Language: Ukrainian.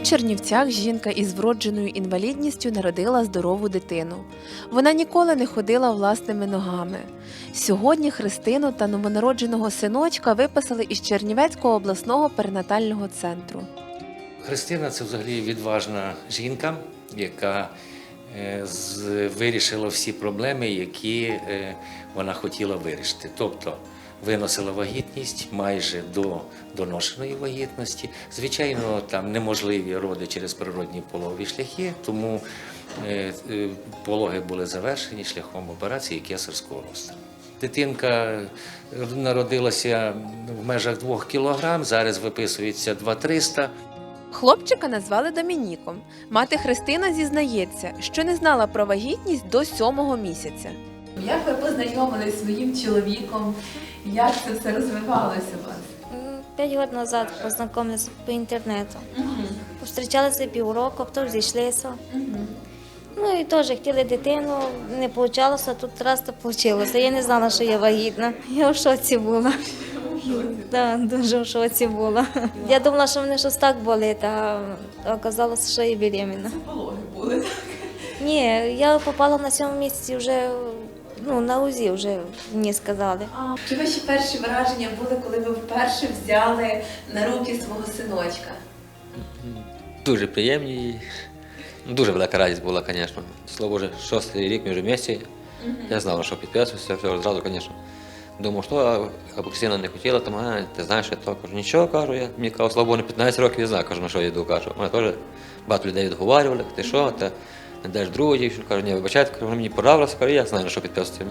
Чернівцях жінка із вродженою інвалідністю народила здорову дитину. Вона ніколи не ходила власними ногами. Сьогодні Христину та новонародженого синочка виписали із Чернівецького обласного перинатального центру. Христина це взагалі відважна жінка, яка е, вирішила всі проблеми, які е, вона хотіла вирішити. Тобто виносила вагітність майже до доношеної вагітності. Звичайно, там неможливі роди через природні пологові шляхи, тому е, е, пологи були завершені шляхом операції кесарського розтину. Дитинка народилася в межах 2 кілограм, зараз виписується 2-300. Хлопчика назвали Домініком. Мати Христина зізнається, що не знала про вагітність до сьомого місяця. Як ви познайомились зі своїм чоловіком? Як це все розвивалося у вас? П'ять років назад познайомилися по інтернету. Встрічалися півроку, потім зійшлися. Ну і теж хотіли дитину, не вийшло, тут раз то вийшло. Я не знала, що я вагітна. Я в шоці була. Да, дуже в шоці була. Я думала, що мене щось так болить, а оказалося, що я беременна. Пологи були. так? Ні, я попала на сьомому місяці вже ну, на УЗІ вже мені сказали. А чи ваші перші враження були, коли ви вперше взяли на руки свого синочка? Дуже приємні. Дуже велика радість була, звісно. Слово Боже, шостий рік в місті. Я знав, що підписувався, все одразу, звісно. Думав, що а, аби Ксіна не хотіла, там, а, ти знаєш, я то кажу, нічого кажу, я мені кажу, слава Богу, не 15 років, я знаю, кажу, на що я йду, кажу. Мене теж багато людей відговарювали, ти що, ти не даєш другу дівчину, каже, ні, вибачайте, мені кажу, я знаю, на що підписувати.